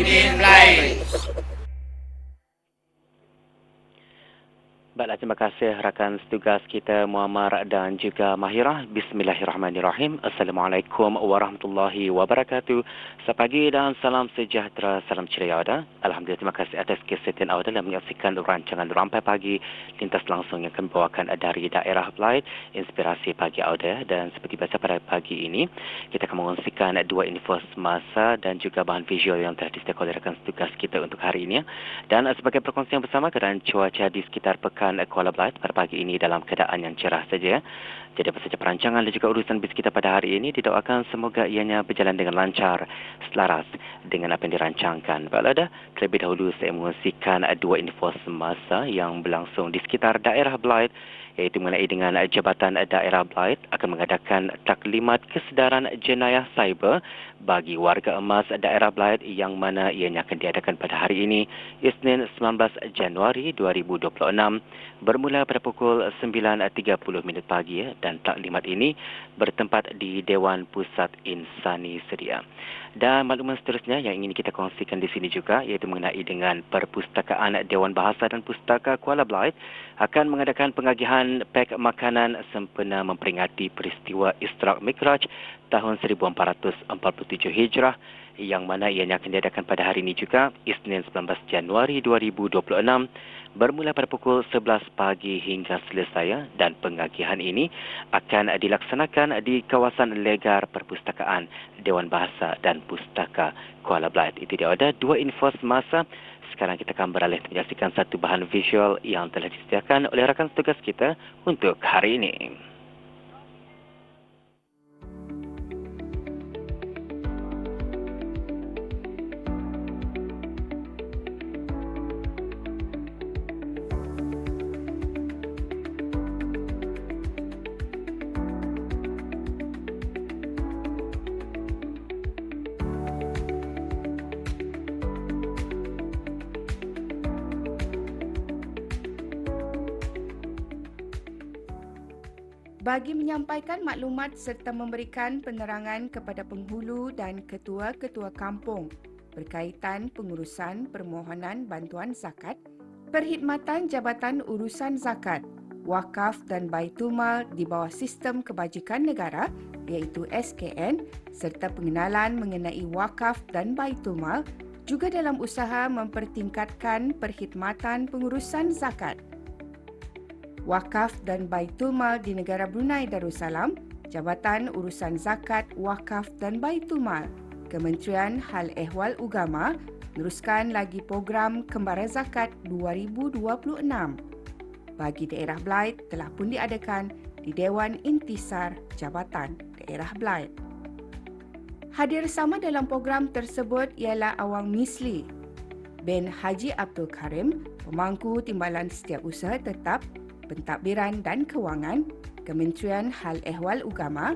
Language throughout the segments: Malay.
You didn't play. Terima kasih rakan setugas kita Muammar dan juga Mahirah. Bismillahirrahmanirrahim. Assalamualaikum warahmatullahi wabarakatuh. Selamat pagi dan salam sejahtera, salam ceria awda. Alhamdulillah, terima kasih atas kesetiaan awda dan menyaksikan rancangan Rampai Pagi lintas langsung yang akan membawakan dari daerah Blight, inspirasi pagi awda. Dan seperti biasa pada pagi ini, kita akan mengongsikan dua info semasa dan juga bahan visual yang telah disediakan oleh rakan setugas kita untuk hari ini. Dan sebagai perkongsian bersama, keadaan cuaca di sekitar pekan Kuala Blight pada pagi ini dalam keadaan yang cerah saja. Jadi apa saja perancangan dan juga urusan bis kita pada hari ini didoakan semoga ianya berjalan dengan lancar, selaras dengan apa yang dirancangkan. Baiklah dah, terlebih dahulu saya mengungsikan dua info semasa yang berlangsung di sekitar daerah Blight iaitu mengenai dengan Jabatan Daerah Blight akan mengadakan taklimat kesedaran jenayah cyber bagi warga emas daerah Blight yang mana ianya akan diadakan pada hari ini Isnin 19 Januari 2026 bermula pada pukul 9.30 minit pagi ya, dan taklimat ini bertempat di Dewan Pusat Insani Sedia. Dan maklumat seterusnya yang ingin kita kongsikan di sini juga iaitu mengenai dengan Perpustakaan Dewan Bahasa dan Pustaka Kuala Blight akan mengadakan pengagihan pek makanan sempena memperingati peristiwa Isra' Mikraj tahun 1447 Hijrah yang mana ianya akan diadakan pada hari ini juga Isnin 19 Januari 2026 bermula pada pukul 11 pagi hingga selesai ya. dan pengagihan ini akan dilaksanakan di kawasan legar perpustakaan Dewan Bahasa dan Pustaka Kuala Blight. Itu dia ada dua info semasa. Sekarang kita akan beralih menyaksikan satu bahan visual yang telah disediakan oleh rakan tugas kita untuk hari ini. Bagi menyampaikan maklumat serta memberikan penerangan kepada penghulu dan ketua-ketua kampung berkaitan pengurusan permohonan bantuan zakat, perkhidmatan Jabatan Urusan Zakat, Wakaf dan Baitulmal di bawah Sistem Kebajikan Negara iaitu SKN serta pengenalan mengenai wakaf dan baitulmal juga dalam usaha mempertingkatkan perkhidmatan pengurusan zakat. Wakaf dan Baitul Mal di negara Brunei Darussalam, Jabatan Urusan Zakat, Wakaf dan Baitul Mal, Kementerian Hal Ehwal Ugama meneruskan lagi program Kembara Zakat 2026. Bagi daerah Blight telah pun diadakan di Dewan Intisar Jabatan Daerah Blight. Hadir sama dalam program tersebut ialah Awang Misli, Ben Haji Abdul Karim, pemangku Timbalan Setiap Usaha Tetap Pentadbiran dan Kewangan, Kementerian Hal Ehwal Ugama,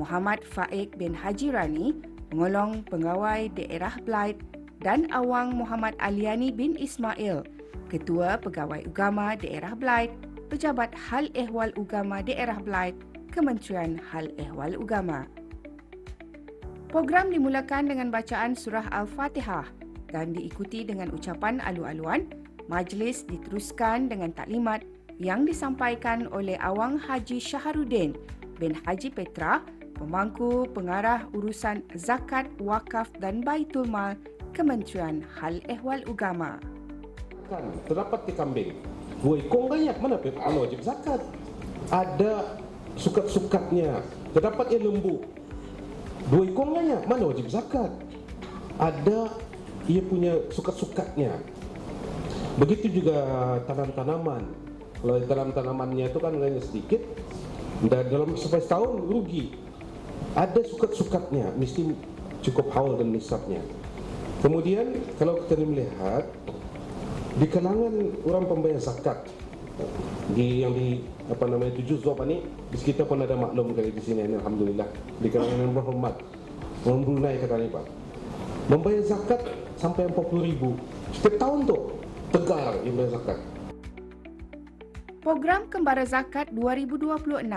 Muhammad Faik bin Haji Rani, Pengolong Pengawai Daerah Blight dan Awang Muhammad Aliani bin Ismail, Ketua Pegawai Ugama Daerah Blight, Pejabat Hal Ehwal Ugama Daerah Blight, Kementerian Hal Ehwal Ugama. Program dimulakan dengan bacaan surah Al-Fatihah dan diikuti dengan ucapan alu-aluan. Majlis diteruskan dengan taklimat yang disampaikan oleh Awang Haji Syaharuddin bin Haji Petra, pemangku pengarah urusan zakat, wakaf dan baitul mal Kementerian Hal Ehwal Ugama. Kan, terdapat di kambing. Dua ikong banyak mana mana wajib zakat. Ada sukat-sukatnya. Terdapat yang lembu. Dua ikong banyak mana wajib zakat. Ada ia punya sukat-sukatnya. Begitu juga tanam-tanaman kalau dalam tanamannya itu kan hanya sedikit dan dalam sampai setahun rugi. Ada sukat-sukatnya mesti cukup haul dan nisabnya. Kemudian kalau kita melihat di kalangan orang pembayar zakat di yang di apa namanya tujuh zob ini di sekitar pun ada maklum kali di sini ini alhamdulillah. Di kalangan yang berhormat orang Brunei kata ni pak. Membayar zakat sampai 40 ribu. Setiap tahun tu tegar yang bayar zakat Program Kembara Zakat 2026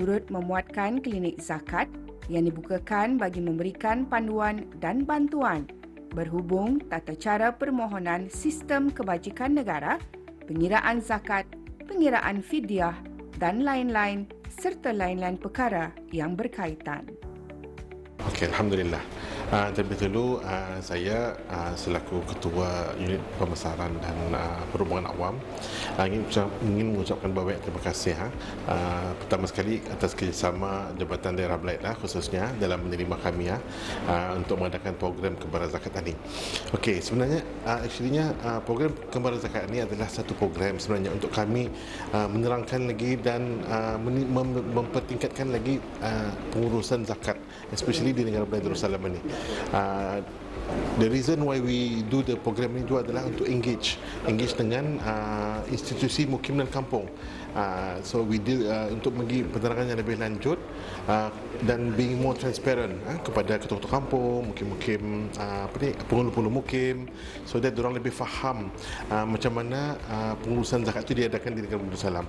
turut memuatkan klinik zakat yang dibukakan bagi memberikan panduan dan bantuan berhubung tata cara permohonan sistem kebajikan negara, pengiraan zakat, pengiraan fidyah dan lain-lain serta lain-lain perkara yang berkaitan. Okey, Alhamdulillah. Uh, terlebih dahulu uh, saya uh, selaku ketua unit pembesaran dan uh, perhubungan awam uh, ingin, ingin mengucapkan banyak terima kasih uh, pertama sekali atas kerjasama Jabatan Daerah Belait lah, khususnya dalam menerima kami uh, untuk mengadakan program kembara zakat ini. Okey, sebenarnya uh, actually uh, program kembara zakat ini adalah satu program sebenarnya untuk kami uh, menerangkan lagi dan uh, mem- mem- mempertingkatkan lagi uh, pengurusan zakat especially di negara Belait Darussalam ini. Uh, the reason why we do the program ini juga adalah untuk engage engage dengan uh, institusi mukim dan kampung. Uh, so we deal uh, untuk bagi penerangan yang lebih lanjut uh, dan being more transparent uh, kepada ketua-ketua kampung mukim-mukim uh, apa ni mukim so that orang lebih faham uh, macam mana uh, pengurusan zakat itu diadakan di negara Darussalam